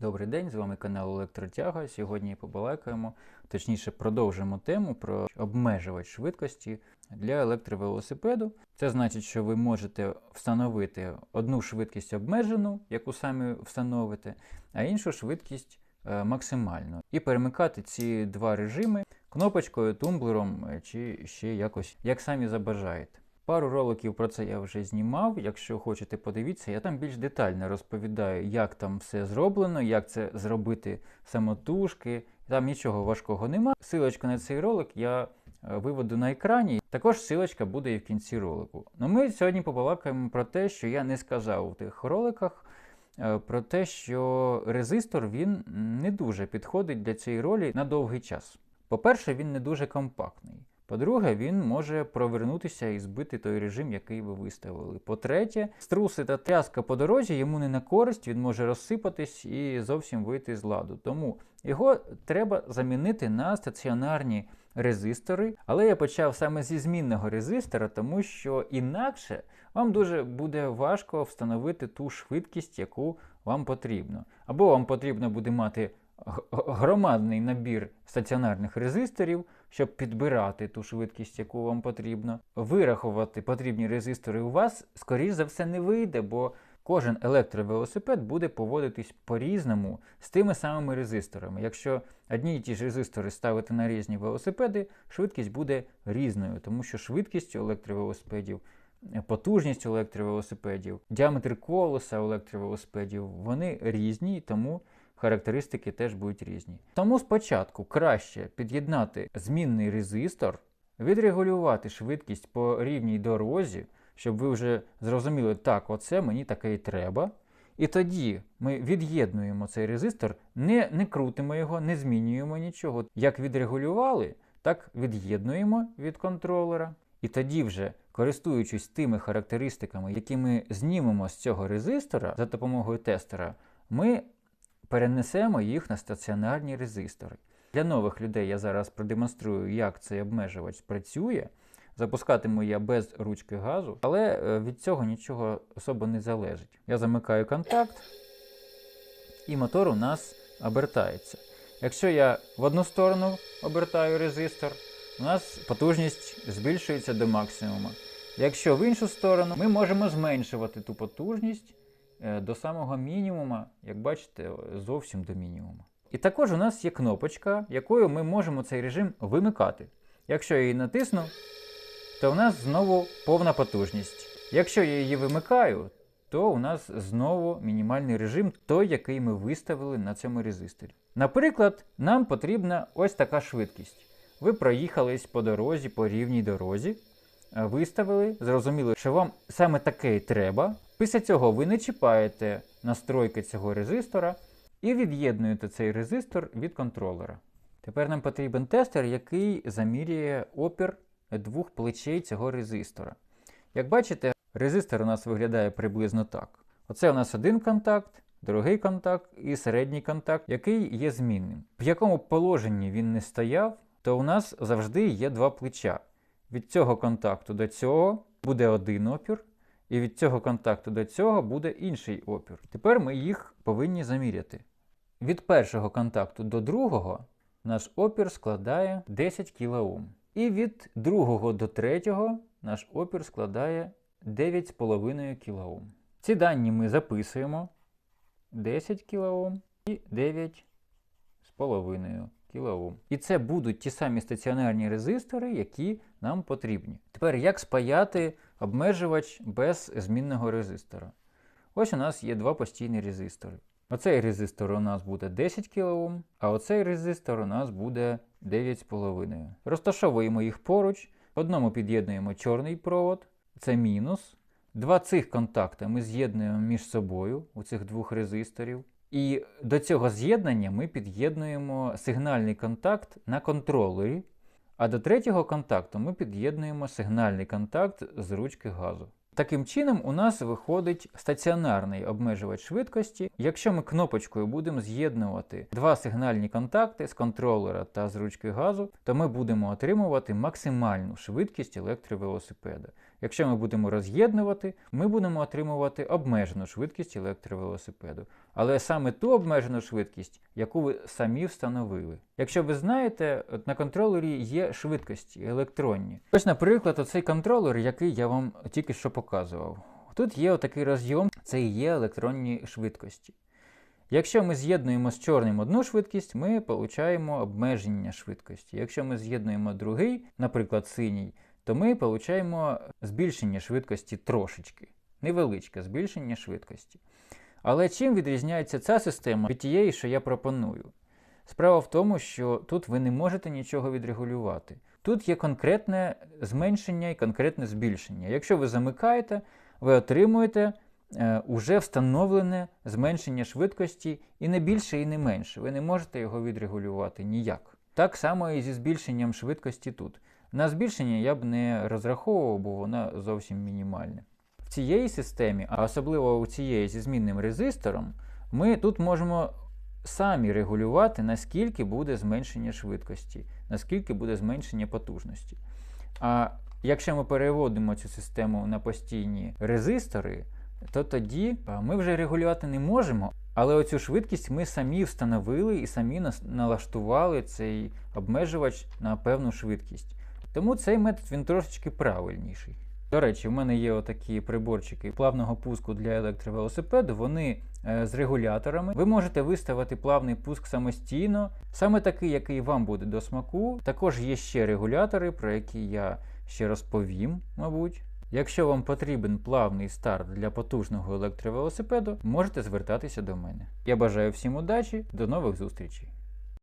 Добрий день, з вами канал Електротяга. Сьогодні побалакаємо, точніше, продовжимо тему про обмежувач швидкості для електровелосипеду. Це значить, що ви можете встановити одну швидкість обмежену, яку самі встановите, а іншу швидкість е, максимальну. І перемикати ці два режими кнопочкою, тумблером е, чи ще якось, як самі забажаєте. Пару роликів про це я вже знімав. Якщо хочете, подивіться, я там більш детально розповідаю, як там все зроблено, як це зробити самотужки. Там нічого важкого нема. Силочку на цей ролик я е, виведу на екрані. Також силочка буде і в кінці ролику. Ну ми сьогодні побалакаємо про те, що я не сказав у тих роликах. е, Про те, що резистор він не дуже підходить для цієї ролі на довгий час. По-перше, він не дуже компактний. По-друге, він може провернутися і збити той режим, який ви виставили. По-третє, струси та тряска по дорозі йому не на користь, він може розсипатись і зовсім вийти з ладу. Тому його треба замінити на стаціонарні резистори. Але я почав саме зі змінного резистора, тому що інакше вам дуже буде важко встановити ту швидкість, яку вам потрібно. Або вам потрібно буде мати громадний набір стаціонарних резисторів, щоб підбирати ту швидкість, яку вам потрібно. Вирахувати потрібні резистори у вас, скоріш за все, не вийде, бо кожен електровелосипед буде поводитись по-різному з тими самими резисторами. Якщо одні і ті ж резистори ставити на різні велосипеди, швидкість буде різною, тому що швидкість електровелосипедів потужність електровелосипедів, діаметр колеса електровелосипедів, вони різні, тому характеристики теж будуть різні. Тому спочатку краще під'єднати змінний резистор, відрегулювати швидкість по рівній дорозі, щоб ви вже зрозуміли, так, оце мені таке і треба. І тоді ми від'єднуємо цей резистор, не, не крутимо його, не змінюємо нічого. Як відрегулювали, так від'єднуємо від контролера. І тоді вже, користуючись тими характеристиками, які ми знімемо з цього резистора за допомогою тестера, ми перенесемо їх на стаціонарні резистори. Для нових людей я зараз продемонструю, як цей обмежувач працює. Запускатиму я без ручки газу, але е, від цього нічого особо не залежить. Я замикаю контакт, і мотор у нас обертається. Якщо я в одну сторону обертаю резистор, у нас потужність збільшується до максимуму. Якщо в іншу сторону, ми можемо зменшувати ту потужність до самого мінімума, як бачите, зовсім до мінімуму. І також у нас є кнопочка, якою ми можемо цей режим вимикати. Якщо я її натисну, то у нас знову повна потужність. Якщо я її вимикаю, то у нас знову мінімальний режим, той, який ми виставили на цьому резисторі. Наприклад, нам потрібна ось така швидкість. Ви проїхались по дорозі, по рівній дорозі, е, виставили, зрозуміли, що вам саме таке і треба. Після цього ви не чіпаєте настройки цього резистора і від'єднуєте цей резистор від контролера. Тепер нам потрібен тестер, який замірює опір двох плечей цього резистора. Як бачите, резистор у нас виглядає приблизно так. Оце у нас один контакт, другий контакт і середній контакт, який є змінним. В якому положенні він не стояв, то у нас завжди є два плеча. Від цього контакту до цього буде один опір, і від цього контакту до цього буде інший опір. Тепер ми їх повинні заміряти. Від першого контакту до другого наш опір складає 10 кОм. І від другого до третього наш опір складає 9,5 кОм. Ці дані ми записуємо 10 кОм і 9,5 кОм. І це будуть ті самі стаціонарні резистори, які нам потрібні. Тепер як спаяти обмежувач без змінного резистора? Ось у нас є два постійні резистори. Оцей резистор у нас буде 10 кОм, а оцей резистор у нас буде 9,5. Розташовуємо їх поруч. Одному під'єднуємо чорний провод, це мінус. Два цих контакти ми з'єднуємо між собою у цих двох резисторів. І до цього з'єднання ми під'єднуємо сигнальний контакт на контролері, а до третього контакту ми під'єднуємо сигнальний контакт з ручки газу. Таким чином, у нас виходить стаціонарний обмежувач швидкості. Якщо ми кнопочкою будемо з'єднувати два сигнальні контакти з контролера та з ручки газу, то ми будемо отримувати максимальну швидкість електровелосипеда. Якщо ми будемо роз'єднувати, ми будемо отримувати обмежену швидкість електровелосипеду. Але саме ту обмежену швидкість, яку ви самі встановили. Якщо ви знаєте, от на контролері є швидкості електронні. Ось, наприклад, оцей контролер, який я вам тільки що показував. Тут є отакий розйом, це і є електронні швидкості. Якщо ми з'єднуємо з чорним одну швидкість, ми отримуємо обмеження швидкості. Якщо ми з'єднуємо другий, наприклад, синій, то ми отримуємо збільшення швидкості трошечки, невеличке збільшення швидкості. Але чим відрізняється ця система від тієї, що я пропоную? Справа в тому, що тут ви не можете нічого відрегулювати. Тут є конкретне зменшення і конкретне збільшення. Якщо ви замикаєте, ви отримуєте е, уже встановлене зменшення швидкості і не більше, і не менше. Ви не можете його відрегулювати ніяк. Так само і зі збільшенням швидкості тут. На збільшення я б не розраховував, бо вона зовсім мінімальна. Цієї системі, а особливо у цієї зі змінним резистором, ми тут можемо самі регулювати, наскільки буде зменшення швидкості, наскільки буде зменшення потужності. А якщо ми переводимо цю систему на постійні резистори, то тоді ми вже регулювати не можемо. Але оцю швидкість ми самі встановили і самі налаштували цей обмежувач на певну швидкість. Тому цей метод він трошечки правильніший. До речі, в мене є отакі приборчики плавного пуску для електровелосипеду. Вони е, з регуляторами. Ви можете виставити плавний пуск самостійно, саме такий, який вам буде до смаку. Також є ще регулятори, про які я ще розповім, мабуть. Якщо вам потрібен плавний старт для потужного електровелосипеду, можете звертатися до мене. Я бажаю всім удачі, до нових зустрічей!